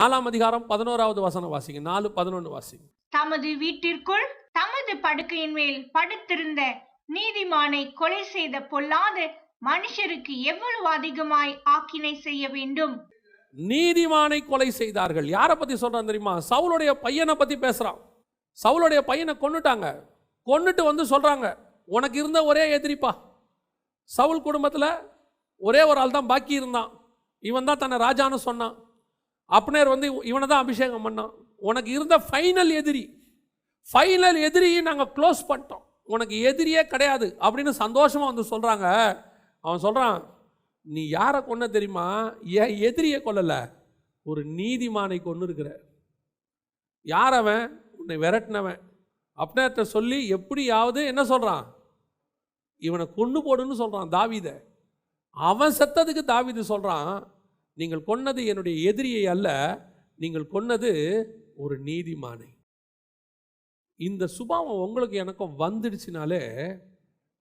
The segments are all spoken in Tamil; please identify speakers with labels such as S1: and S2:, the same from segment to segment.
S1: நாலாம் அதிகாரம் பதினோராவது வசனம் வாசிங்க. நாலு பதினொன்று வாசிங்க.
S2: தமது வீட்டிற்குள் தமது படுக்கையின் மேல் படுத்திருந்த நீதிமானை கொலை செய்த பொல்லாத மனுஷருக்கு எவ்வளவு அதிகமாய் ஆக்கினை செய்ய வேண்டும்?
S1: நீதிமானை கொலை செய்தார்கள். யாரை பத்தி சொல்றான் தெரியுமா? சவுளுடைய பையனை பத்தி பேசுறான். சவுளுடைய பையனை கொன்னுட்டாங்க. கொன்னுட்டு வந்து சொல்றாங்க உனக்கு இருந்த ஒரே எதிரிப்பா. சவுல் குடும்பத்துல ஒரே ஒரு ஆள் தான் பாக்கி இருந்தான். இவன் தான் தன்னை ராஜான்னு சொன்னான். அப்னேர் வந்து இவனை தான் அபிஷேகம் பண்ணான். உனக்கு இருந்த ஃபைனல் எதிரி. ஃபைனல் எதிரியை நாங்கள் க்ளோஸ் பண்ணிட்டோம். உனக்கு எதிரியே கிடையாது அப்படின்னு சந்தோஷமாக வந்து சொல்கிறாங்க அவன் சொல்கிறான் நீ யாரை கொன்ன தெரியுமா? என் எதிரியை கொல்லலை. ஒரு நீதிமானை கொண்டு இருக்கிற யார் அவன்? உன்னை விரட்டினவன். அப்னேர்ட்ட சொல்லி எப்படியாவது என்ன சொல்கிறான் இவனை கொண்டு போடுன்னு சொல்கிறான் தாவீத. அவன் செத்ததுக்கு தாவிது சொல்கிறான் நீங்கள் கொன்னது என்னுடைய எதிரியை அல்ல நீங்கள் கொன்னது ஒரு நீதிமானை. இந்த சுபாவம் உங்களுக்கு எனக்கும் வந்துடுச்சுனாலே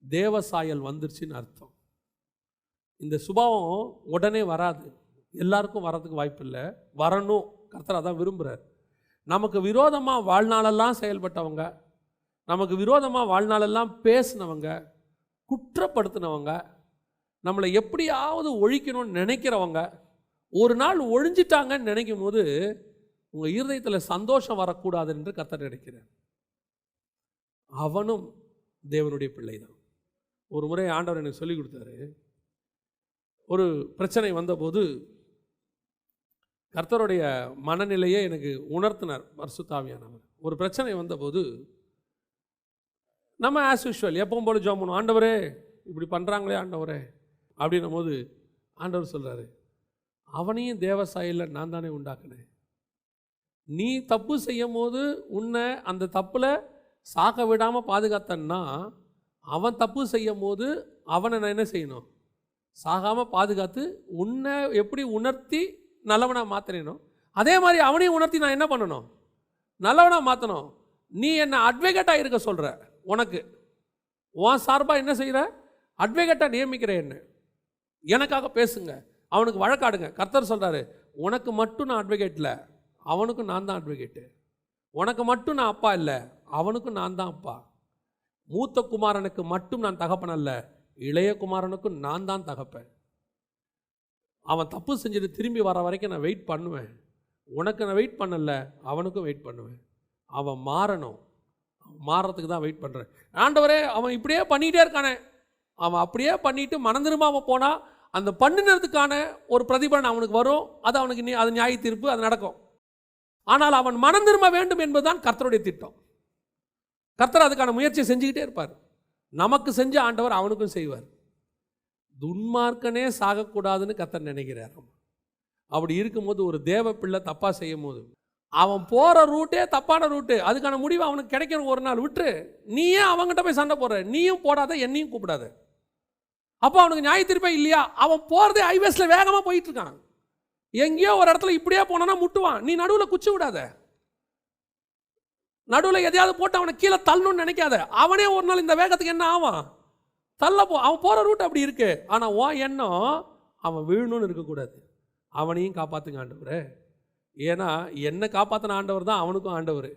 S1: தேவசாயல் வந்துடுச்சுன்னு அர்த்தம். இந்த சுபாவம் உடனே வராது. எல்லாருக்கும் வரதுக்கு வாய்ப்பு இல்லை. வரணும். கர்த்தர் அதான் விரும்புகிறார் நமக்கு விரோதமாக வாழ்நாளெல்லாம் செயல்பட்டவங்க நமக்கு விரோதமாக வாழ்நாளெல்லாம் பேசினவங்க குற்றப்படுத்தினவங்க நம்மளை எப்படியாவது ஒழிக்கணும்னு நினைக்கிறவங்க ஒரு நாள் ஒழிஞ்சிட்டாங்கன்னு நினைக்கும் போது உங்கள் இருதயத்தில் சந்தோஷம் வரக்கூடாது என்று கர்த்தர் நினைக்கிறார். அவனும் தேவனுடைய பிள்ளை தான் ஒரு முறை ஆண்டவர் எனக்கு சொல்லிக் கொடுத்தாரு. ஒரு பிரச்சனை வந்தபோது கர்த்தருடைய மனநிலையை எனக்கு உணர்த்தினார் பரிசுத்தாவியானவர். ஒரு பிரச்சனை வந்தபோது நம்ம ஆஸ் யூஷுவல் எப்பவும் போல ஜோம் பண்ணுவோம். ஆண்டவரே இப்படி பண்ணுறாங்களே ஆண்டவரே அப்படின்னும் போது ஆண்டவர் சொல்கிறாரு அவனையும் தேவசாயில நான் தானே உண்டாக்குனேன். நீ தப்பு செய்யும் போது உன்னை அந்த தப்பில் சாக விடாமல் பாதுகாத்தன்னா அவன் தப்பு செய்யும் போது அவனை நான் என்ன செய்யணும்? சாகாமல் பாதுகாத்து உன்னை எப்படி உணர்த்தி நல்லவனாக மாற்றினோ அதே மாதிரி அவனையும் உணர்த்தி நான் என்ன பண்ணணும்? நல்லவனாக மாற்றணும் நீ என்னை அட்வொகேட்டாக இருக்க சொல்கிற உனக்கு. உன் சார்பாக என்ன செய்கிற அட்வொகேட்டாக நியமிக்கிற என்ன. எனக்காக பேசுங்க. அவனுக்கு வழக்காடுங்க. கர்த்தர் சொல்கிறாரு உனக்கு மட்டும் நான் அட்வொகேட்டில் அவனுக்கும் நான் தான் அட்வொகேட்டு உனக்கு மட்டும் நான் அப்பா இல்லை அவனுக்கும் நான் தான் அப்பா. மூத்த குமாரனுக்கு மட்டும் நான் தகப்பன் அல்ல இளைய குமாரனுக்கும் நான் தான் தகப்பேன். அவன் தப்பு செஞ்சுட்டு திரும்பி வர வரைக்கும் நான் வெயிட் பண்ணுவேன். உனக்கு நான் வெயிட் பண்ணலை அவனுக்கும் வெயிட் பண்ணுவேன். அவன் மாறணும். மாறுறதுக்கு தான் வெயிட் பண்ணுறேன் ஆண்டவரே அவன் இப்படியே பண்ணிகிட்டே இருக்கானே. அவன் அப்படியே பண்ணிட்டு மனம் அவன் போனால் அந்த பண்ணினதுக்கான ஒரு பிரதிபலன் அவனுக்கு வரும். அது அவனுக்கு நீ அது நியாய தீர்ப்பு அது நடக்கும். ஆனால் அவன் மனம் திரும்ப வேண்டும் என்பதுதான் கர்த்தருடைய திட்டம். கர்த்தர் அதுக்கான முயற்சியை செஞ்சுக்கிட்டே இருப்பார். நமக்கு செஞ்ச ஆண்டவர் அவனுக்கும் செய்வார். துன்மார்க்கனே சாகக்கூடாதுன்னு கர்த்தர் நினைக்கிறார். அப்படி இருக்கும்போது ஒரு தேவ பிள்ளை தப்பாக செய்யும் போது அவன் போகிற ரூட்டே தப்பான ரூட்டு. அதுக்கான முடிவு அவனுக்கு கிடைக்கணும் ஒரு நாள். விட்டு நீயே அவங்ககிட்ட போய் சண்டை போடுற. நீயும் போடாத என்னையும் கூப்பிடாத. அப்போ அவனுக்கு நியாய திருப்பே இல்லையா? அவன் போகிறதே ஹைவேஸில் வேகமாக போயிட்டு இருக்கான் எங்கேயோ ஒரு இடத்துல இப்படியே போனானா முட்டுவான். நீ நடுவில் குச்சி விடாத. நடுவில் எதையாவது போட்டு அவனை கீழே தள்ளணும்னு நினைக்காத. அவனே ஒரு நாள் இந்த வேகத்துக்கு என்ன ஆவான்? தள்ள போ. அவன் போகிற ரூட் அப்படி இருக்கு. ஆனால் உன் எண்ணம் அவன் விழுணும்னு இருக்கக்கூடாது. அவனையும் காப்பாற்றுங்க ஆண்டவர். ஏன்னா என்னை காப்பாற்றின ஆண்டவர் தான் அவனுக்கும் ஆண்டவர்.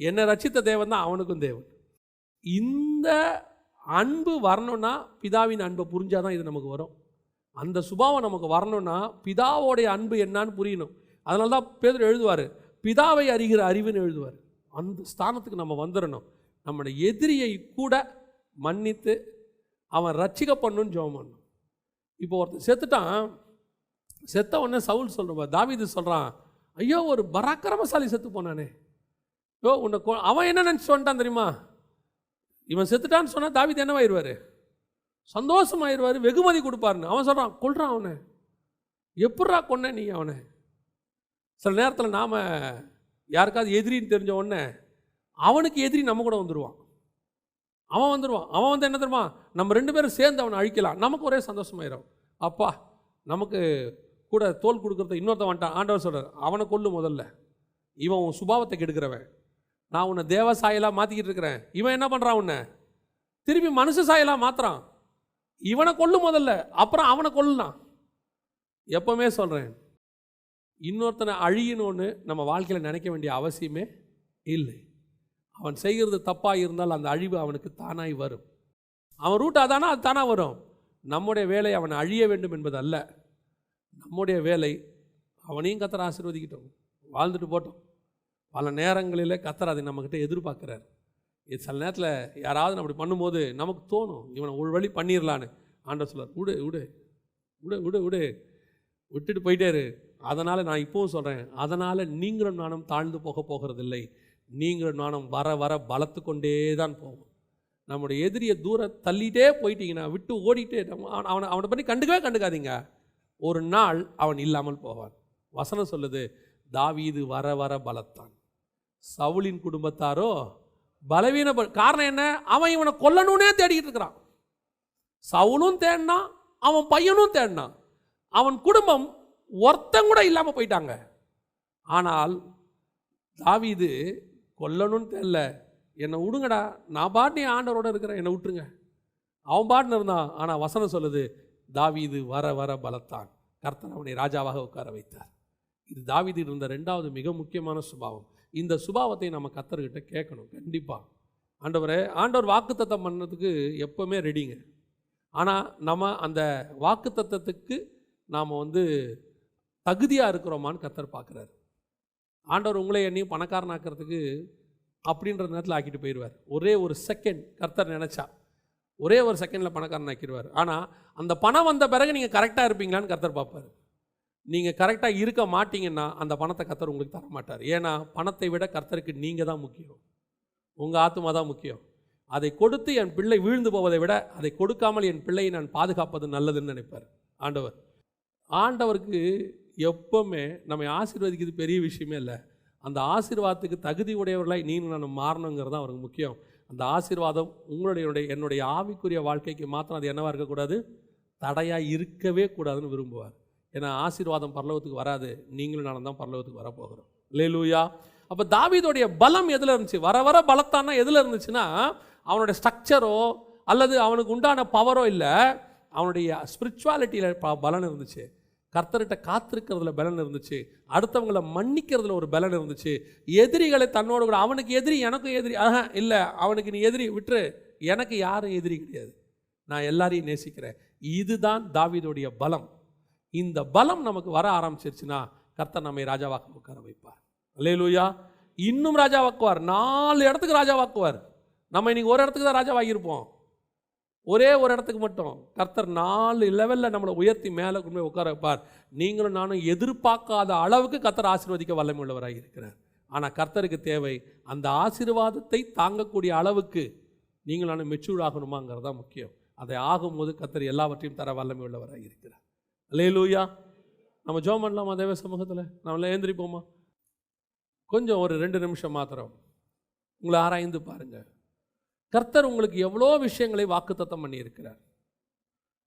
S1: என்னை ரச்சித்த தேவன் தான் அவனுக்கும் தேவன். இந்த அன்பு வரணும்னா பிதாவின் அன்பை புரிஞ்சால் தான் இது நமக்கு வரும். அந்த சுபாவம் நமக்கு வரணும்னா பிதாவோடைய அன்பு என்னன்னு புரியணும். அதனால தான் பேதர் எழுதுவார் பிதாவை அறிகிற அறிவுன்னு எழுதுவார். அந்த ஸ்தானத்துக்கு நம்ம வந்துடணும் நம்முடைய எதிரியை கூட மன்னித்து அவன் ரட்சிக்க பண்ணுன்னு ஜெபம் பண்ணும் இப்போ ஒருத்தன் செத்துட்டான். செத்த உடனே சவுல் சொல்கிறப்ப தாவீது சொல்கிறான் ஐயோ ஒரு பராக்கிரமசாலி செத்து போனானே. யோ உன்னை கொ- அவன் என்ன நினச்சி வந்துட்டான் தெரியுமா? இவன் செத்துட்டான்னு சொன்னால் தாவீது என்னவாயிருவார்? சந்தோஷமாயிருவார் வெகுமதி கொடுப்பாருன்னு. அவன் சொல்கிறான் கொள்றான் அவனை. எப்பட்றா கொன்ன நீ அவனை? சில நேரத்தில் நாம் யாருக்காவது எதிரின்னு தெரிஞ்ச உடனே அவனுக்கு எதிரி நம்ம கூட வந்துடுவான் அவன் வந்துடுவான் அவன் வந்து என்ன தெரியுமா? நம்ம ரெண்டு பேரும் சேர்ந்து அவனை அழிக்கலாம். நமக்கு ஒரே சந்தோஷமாயிரும். அப்பா நமக்கு கூட தோல் கொடுக்குறத இன்னொருத்தன் வந்துட்டான். ஆண்டவர் சொல்கிறார் அவனை கொல்லு முதல்ல. இவன் உன் சுபாவத்தை கெடுக்கிறவன். நான் உன்னை தேவ சாயலாக மாற்றிக்கிட்டு இருக்கிறேன். இவன் என்ன பண்ணுறான் உன்னை? திருப்பி மனுஷ சாயலாக மாத்துறான். இவனை கொல்லு முதல்ல. அப்புறம் அவனை கொல்லலாம் எப்பவுமே சொல்கிறேன் இன்னொருத்தனை அழியணும்னு நம்ம வாழ்க்கையில் நினைக்க வேண்டிய அவசியமே இல்லை. அவன் செய்கிறது தப்பாக இருந்தால் அந்த அழிவு அவனுக்கு தானாய் வரும். அவன் ரூட் அதானா அது தானாக வரும். நம்முடைய வேலை அவன் அழிய வேண்டும் என்பது அல்ல நம்முடைய வேலை அவனையும் கத்தரை ஆசீர்வதிக்கிட்டோம். வாழ்ந்துட்டு போட்டோம். பல நேரங்களில் கத்தர் அதை நம்மக்கிட்ட எதிர்பார்க்குறார். இது சில நேரத்தில் யாராவது அப்படி பண்ணும்போது நமக்கு தோணும் இவனை ஒரு வழி பண்ணிடலான்னு ஆண்ட சொல்லார் விடு விடு விடு விடு விடு. விட்டுட்டு போயிட்டாரு அதனால் நான் இப்போவும் சொல்கிறேன் அதனால் நீங்களும் நானும் தாழ்ந்து போக போகிறதில்லை. நீங்களும் நானும் வர வர பலத்து கொண்டே தான் போவோம். நம்முடைய எதிரியை தூர தள்ளிட்டே போயிட்டீங்கன்னா விட்டு ஓடிட்டே நம்ம அவனை அவனை அவனை பற்றி கண்டுக்கவே கண்டுக்காதீங்க. ஒரு நாள் அவன் இல்லாமல் போவான். வசனம் சொல்லுது தாவீது வர வர பலத்தான். சவுலின் குடும்பத்தாரோ பலவீன காரணம் என்ன? அவன் இவனை கொல்லணும்னே தேடிக்கிட்டு இருக்கிறான். சவுலும் தேடினான் அவன் பையனும் தேடினான். அவன் குடும்பம் ஒருத்தங்க கூட இல்லாமல் போயிட்டாங்க. ஆனால் தாவிது கொல்லணும்னு தெரில என்னை விடுங்கடா நான் பாட்டு ஆண்டவரோட இருக்கிறேன் என்னை விட்டுருங்க. அவன் பாட்டுன்னு இருந்தான். ஆனால் வசனம் சொல்லுது தாவீது வர வர பலத்தான். கர்த்தன் அவனை ராஜாவாக உட்கார வைத்தார். இது தாவீது இருந்த ரெண்டாவது மிக முக்கியமான சுபாவம். இந்த சுபாவத்தை நம்ம கத்தர்கிட்ட கேட்கணும். கண்டிப்பாக ஆண்டவரே ஆண்டவர் வாக்குத்தத்தம் பண்ணதுக்கு எப்போவுமே ரெடிங்க ஆனால் நம்ம அந்த வாக்குத்தத்தத்துக்கு நாம் வந்து தகுதியாக இருக்கிறோமான்னு கத்தர் பார்க்குறாரு ஆண்டவர் உங்களை என்னையும் பணக்காரனாக்கிறதுக்கு அப்படின்ற நேரத்தில் ஆக்கிட்டு போயிடுவார் ஒரே ஒரு செகண்ட் கர்த்தர் நினச்சா ஒரே ஒரு செகண்டில் பணக்காரன் ஆக்கிடுவார் ஆனால் அந்த பணம் வந்த பிறகு நீங்கள் கரெக்டாக இருப்பீங்களான்னு கர்த்தர் பார்ப்பார் நீங்கள் கரெக்டாக இருக்க மாட்டீங்கன்னா அந்த பணத்தை கர்த்தர் உங்களுக்கு தர மாட்டார் ஏன்னா பணத்தை விட கர்த்தருக்கு நீங்கள் தான் முக்கியம். உங்கள் ஆத்மா தான் முக்கியம். அதை கொடுத்து என் பிள்ளை வீழ்ந்து போவதை விட அதை கொடுக்காமல் என் பிள்ளையை நான் பாதுகாப்பது நல்லதுன்னு நினைப்பார். ஆண்டவர். ஆண்டவருக்கு எப்பவுமே நம்மை ஆசீர்வதிக்கிறது பெரிய விஷயமே இல்லை. அந்த ஆசீர்வாதத்துக்கு தகுதி உடையவர்களாய் நீங்களும் நான் மாறணுங்கிறது தான் அவருக்கு முக்கியம். அந்த ஆசீர்வாதம் உங்களுடைய என்னுடைய ஆவிக்குரிய வாழ்க்கைக்கு மாத்திரம் அது என்னவாக இருக்கக்கூடாது? தடையாக இருக்கவே கூடாதுன்னு விரும்புவார். ஏன்னா ஆசீர்வாதம் பரலோகத்துக்கு வராது. நீங்களும் நானும் தான் பரலோகத்துக்கு வரப்போகிறோம். லேலூயா அப்போ தாவீதோடைய பலம் எதில் இருந்துச்சு? வர வர பலத்தானா எதில் இருந்துச்சுன்னா அவனுடைய ஸ்ட்ரக்சரோ அல்லது அவனுக்கு உண்டான பவரோ இல்லை அவனுடைய ஸ்பிரிச்சுவாலிட்டியில் பலன் இருந்துச்சு. கர்த்தர்கிட்ட காத்திருக்கிறதுல பலன் இருந்துச்சு. அடுத்தவங்களை மன்னிக்கிறதுல ஒரு பலன் இருந்துச்சு. எதிரிகளை தன்னோடு கூட அவனுக்கு எதிரி எனக்கும் எதிரி ஆஹா இல்லை அவனுக்கு நீ எதிரி விட்டுரு. எனக்கு யாரும் எதிரி கிடையாது. நான் எல்லாரையும் நேசிக்கிறேன். இதுதான் தாவீதோடைய பலம். இந்த பலம் நமக்கு வர ஆரம்பிச்சிருச்சுன்னா கர்த்தர் நம்மை ராஜாவாக்க உட்கார வைப்பார். அல்லையிலூயா இன்னும் ராஜாவாக்குவார். நாலு இடத்துக்கு ராஜாவாக்குவார். நம்ம இன்னைக்கு ஒரு இடத்துக்கு தான் ராஜாவாகியிருப்போம். ஒரே ஒரு இடத்துக்கு மட்டும். கர்த்தர் நாலு லெவலில் நம்மளை உயர்த்தி மேலே கொண்டு போய் உட்கார வைப்பார். நீங்களும் நானும் எதிர்பார்க்காத அளவுக்கு கர்த்தர் ஆசீர்வதிக்க வல்லமை உள்ளவராக இருக்கிறார். ஆனால் கர்த்தருக்கு தேவை அந்த ஆசீர்வாதத்தை தாங்கக்கூடிய அளவுக்கு நீங்கள் நானும் மெச்சூர் ஆகணுமாங்கிறது தான் முக்கியம். அதை ஆகும்போது கர்த்தர் எல்லாவற்றையும் தர வல்லமை உள்ளவராக இருக்கிறார். லே லூயா நம்ம ஜோம் பண்ணலாமா தேவ சமூகத்தில்? நம்மள ஏந்திரிப்போமா? கொஞ்சம் ஒரு ரெண்டு நிமிஷம் மாத்திரம். உங்களை ஆராய்ந்து பாருங்கள் கர்த்தர் உங்களுக்கு எவ்வளோ விஷயங்களை வாக்குத்தத்தம் பண்ணியிருக்கிறார்.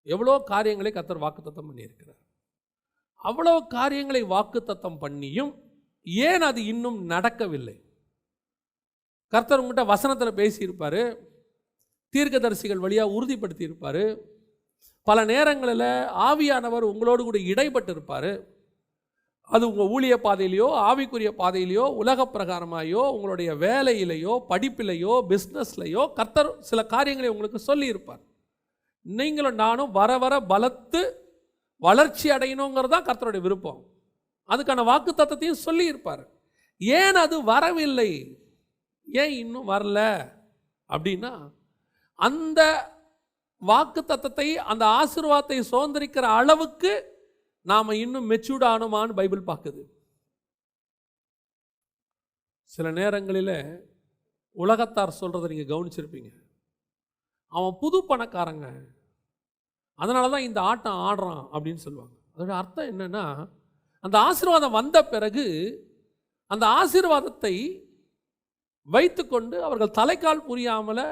S1: எவ்வளோ காரியங்களை கர்த்தர் வாக்குத்தத்தம் பண்ணியிருக்கிறார். அவ்வளோ காரியங்களை வாக்குத்தத்தம் பண்ணியும் ஏன் அது இன்னும் நடக்கவில்லை? கர்த்தர் உங்கள்கிட்ட வசனத்தில் பேசியிருப்பார். தீர்க்கதரிசிகள் வழியாக உறுதிப்படுத்தியிருப்பார். பல நேரங்களில் ஆவியானவர் உங்களோடு கூட இடைப்பட்டு இருப்பார் அது உங்கள் ஊழிய பாதையிலையோ ஆவிக்குரிய பாதையிலையோ உலக பிரகாரமாயோ உங்களுடைய வேலையிலையோ படிப்பிலையோ பிஸ்னஸ்லையோ கர்த்தர் சில காரியங்களை உங்களுக்கு சொல்லியிருப்பார். நீங்களும் நானும் வர வர பலத்து வளர்ச்சி அடையணுங்கிறது தான் கர்த்தருடைய விருப்பம். அதுக்கான வாக்கு தத்துவத்தையும் சொல்லியிருப்பார். ஏன் அது வரவில்லை? ஏன் இன்னும் வரல? அப்படின்னா அந்த வாக்கு தத்தத்தை அந்த ஆசீர்வாதத்தை சுதந்திரிக்கிற அளவுக்கு நாம் இன்னும் மெச்சூர்ட் ஆனோமான்னு பைபிள் பார்க்குது. சில நேரங்களில் உலகத்தார் சொல்கிறத நீங்கள் கவனிச்சிருப்பீங்க. அவன் புது பணக்காரங்க. அதனால தான் இந்த ஆட்டம் ஆடுறான் அப்படின்னு சொல்லுவாங்க. அதோட அர்த்தம் என்னென்னா அந்த ஆசீர்வாதம் வந்த பிறகு அந்த ஆசீர்வாதத்தை வைத்துக்கொண்டு அவர்கள் தலைக்கால் புரியாமல்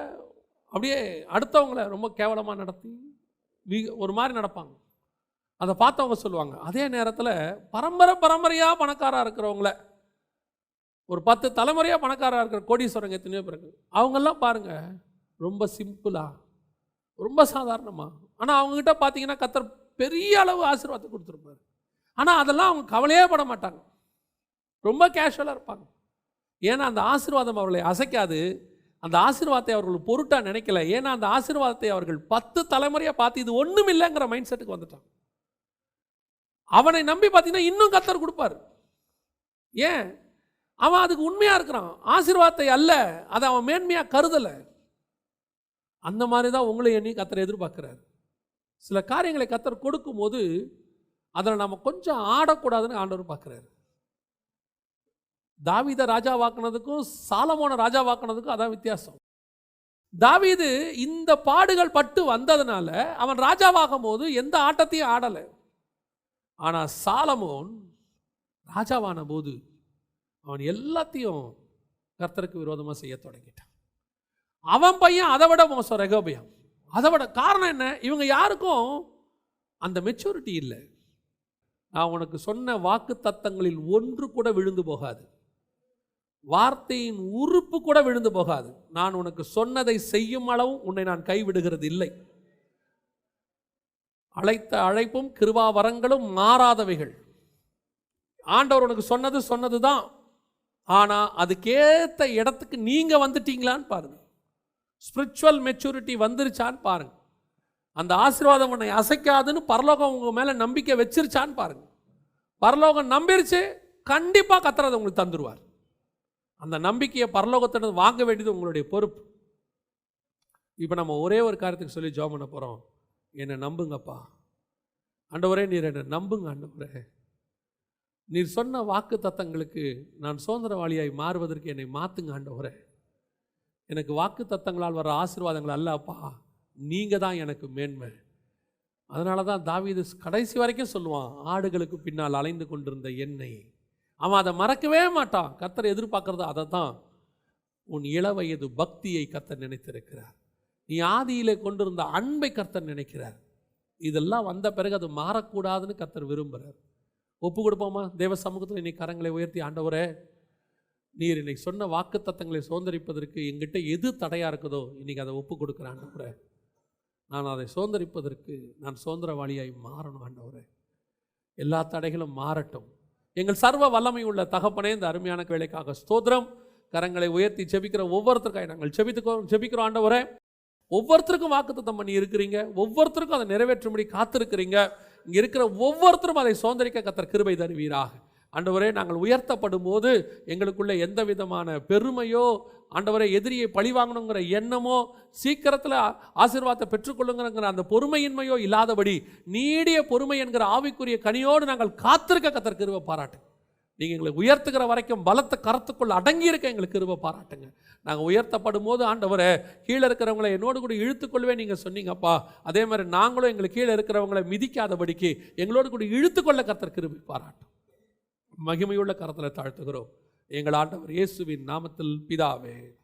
S1: அப்படியே அடுத்தவங்கள ரொம்ப கேவலமாக நடத்தி வி- ஒரு மாதிரி நடப்பாங்க. அதை பார்த்தவங்க சொல்லுவாங்க. அதே நேரத்தில் பரம்பரை பரம்பரையாக பணக்காராக இருக்கிறவங்கள ஒரு பத்து தலைமுறையாக பணக்காராக இருக்கிற கோடீஸ்வரங்க எத்தனையோ பிறகு அவங்கெல்லாம் பாருங்கள் ரொம்ப சிம்பிளாக ரொம்ப சாதாரணமாக ஆனால் அவங்ககிட்ட பார்த்தீங்கன்னா கத்தர் பெரிய அளவு ஆசீர்வாதத்தை கொடுத்துருப்பாரு. ஆனால் அதெல்லாம் அவங்க கவலையே பட மாட்டாங்க. ரொம்ப கேஷுவலாக இருப்பாங்க. ஏன்னா அந்த ஆசீர்வாதம் அவர்களை அசைக்காது. அந்த ஆசீர்வாதத்தை அவர்கள் பொருட்டாக நினைக்கல. ஏன்னா அந்த ஆசீர்வாதத்தை அவர்கள் பத்து தலைமுறையாக பார்த்து இது ஒன்றும் இல்லைங்கிற மைண்ட் செட்டுக்கு வந்துட்டான் அவனை நம்பி பார்த்தீங்கன்னா இன்னும் கத்தர் கொடுப்பார். ஏன்? அவன் அதுக்கு உண்மையாக இருக்கிறான். ஆசீர்வாதத்தை அல்ல அதை அவன் மேன்மையாக கருதலை. அந்த மாதிரி தான் உங்களை எண்ணி கத்தரை எதிர்பார்க்குறாரு. சில காரியங்களை கத்தர் கொடுக்கும்போது அதில் நம்ம கொஞ்சம் ஆடக்கூடாதுன்னு ஆண்டவர் பார்க்குறாரு. தாவீதை ராஜாவாக்குனதுக்கும் சாலமோனை ராஜாவாக்குனதுக்கும் அதான் வித்தியாசம். தாவீது இந்த பாடுகள் பட்டு வந்ததுனால அவன் ராஜாவாகும் போது எந்த ஆட்டத்தையும் ஆடலை. ஆனால் சாலமோன் ராஜாவான போது அவன் எல்லாத்தையும் கர்த்தருக்கு விரோதமாக செய்ய தொடங்கிட்டான். அவன் பையன் அதை விட மோசம் ரெகோபியம். அதை விட காரணம் என்ன? இவங்க யாருக்கும் அந்த மெச்சூரிட்டி இல்லை. நான் உனக்கு சொன்ன வாக்கு தத்தங்களில் ஒன்று கூட விழுந்து போகாது. வார்த்தையின் உறுப்பு கூட விழுந்து போகாது. நான் உனக்கு சொன்னதை செய்யும் அளவும் உன்னை நான் கைவிடுகிறது இல்லை அழைத்த அழைப்பும் கிருவாவரங்களும் மாறாதவைகள். ஆண்டவர் உனக்கு சொன்னது சொன்னது தான் ஆனால் அதுக்கேற்ற இடத்துக்கு நீங்கள் வந்துட்டீங்களான்னு பாருங்க. ஸ்பிரிச்சுவல் மெச்சூரிட்டி வந்துருச்சான்னு பாருங்க. அந்த ஆசீர்வாதம் உன்னை அசைக்காதுன்னு பரலோகம் உங்கள் மேலே நம்பிக்கை வச்சிருச்சான்னு பாருங்க. பரலோகம் நம்பிருச்சு கண்டிப்பாக கத்துறதை உங்களுக்கு தந்துடுவார் அந்த நம்பிக்கையை பரலோகத்திடம் வாங்க வேண்டியது உங்களுடைய பொறுப்பு. இப்போ நம்ம ஒரே ஒரு காரியத்துக்கு சொல்லி ஜோம் பண்ண போகிறோம் என்னை நம்புங்கப்பா. ஆண்டவரே நீர் என்னை நம்புங்க ஆண்டவரே. நீர் சொன்ன வாக்கு தத்தங்களுக்கு நான் சுதந்திரவாளியாய் மாறுவதற்கு என்னை மாற்றுங்க ஆண்டவரே. எனக்கு வாக்கு தத்தங்களால் வர ஆசீர்வாதங்கள் அல்லப்பா. நீங்கள் தான் எனக்கு மேன்மை. அதனால தான் தாவீது கடைசி வரைக்கும் சொல்லுவான் ஆடுகளுக்கு பின்னால் அலைந்து கொண்டிருந்த என்னை. அவன் அதை மறக்கவே மாட்டான். கத்தர் எதிர்பார்க்கறது அதை தான் உன் இளவயது பக்தியை கத்தர் நினைத்திருக்கிறார். நீ ஆதியிலே கொண்டிருந்த அன்பை கர்த்தர் நினைக்கிறார். இதெல்லாம் வந்த பிறகு அது மாறக்கூடாதுன்னு கர்த்தர் விரும்புகிறார் ஒப்பு கொடுப்போமா? தேவ சமூகத்தில் இன்னைக்கு கரங்களை உயர்த்தி ஆண்டவரே நீர் இன்னைக்கு சொன்ன வாக்கு தத்தங்களை சுதந்திரிப்பதற்கு எங்கிட்ட எது தடையாக இருக்குதோ இன்னைக்கு அதை ஒப்பு கொடுக்குறேன் ஆண்டவரே. நான் அதை சுதந்திரிப்பதற்கு நான் சுதந்திரவாளியாய் மாறணும் ஆண்டவரே. எல்லா தடைகளும் மாறட்டும். எங்கள் சர்வ வல்லமை உள்ள தகப்பனே இந்த அருமையான வேலைக்காக ஸ்தோத்திரம். கரங்களை உயர்த்தி ஜெபிக்கிற ஒவ்வொருத்தருக்காக நாங்கள் ஜெபித்துக்கோ ஜெபிக்கிறோம் ஆண்டவரே. ஒவ்வொருத்தருக்கும் வாக்குத்தத்தம் பண்ணி இருக்கிறீங்க. ஒவ்வொருத்தருக்கும் அதை நிறைவேற்றும்படி காத்திருக்கிறீங்க. இங்கே இருக்கிற ஒவ்வொருத்தரும் அதை சுதந்திரிக்க கத்தர் கிருபை தருவீராக. ஆண்டவரே நாங்கள் உயர்த்தப்படும் போது எங்களுக்குள்ளே எந்த விதமான பெருமையோ ஆண்டவரை எதிரியை பழி வாங்கணுங்கிற எண்ணமோ சீக்கிரத்தில் ஆசீர்வாதத்தை பெற்றுக்கொள்ளுங்கிற அந்த பொறுமையின்மையோ இல்லாதபடி நீடிய பொறுமை என்கிற ஆவிக்குரிய கனியோடு நாங்கள் காத்திருக்க கத்தர் கிருபை பாராட்டு. நீங்கள் எங்களை உயர்த்துகிற வரைக்கும் பலத்த கரத்துக்குள் அடங்கி இருக்க எங்களுக்கு கிருபை பாராட்டுங்க. நாங்கள் உயர்த்தப்படும் போது ஆண்டவரை கீழே இருக்கிறவங்களை என்னோடு கூட இழுத்துக்கொள்ளவே நீங்கள் சொன்னீங்கப்பா. அதே மாதிரி நாங்களும் எங்களுக்கு கீழே இருக்கிறவங்களை மிதிக்காதபடிக்கு எங்களோடு கூட இழுத்துக்கொள்ள கத்தர் கிருபை பாராட்டும். மகிமையுள்ள கரத்தில் தாழ்த்துகிறோம். எங்கள் ஆண்டவர் இயேசுவின் நாமத்தில் பிதாவே.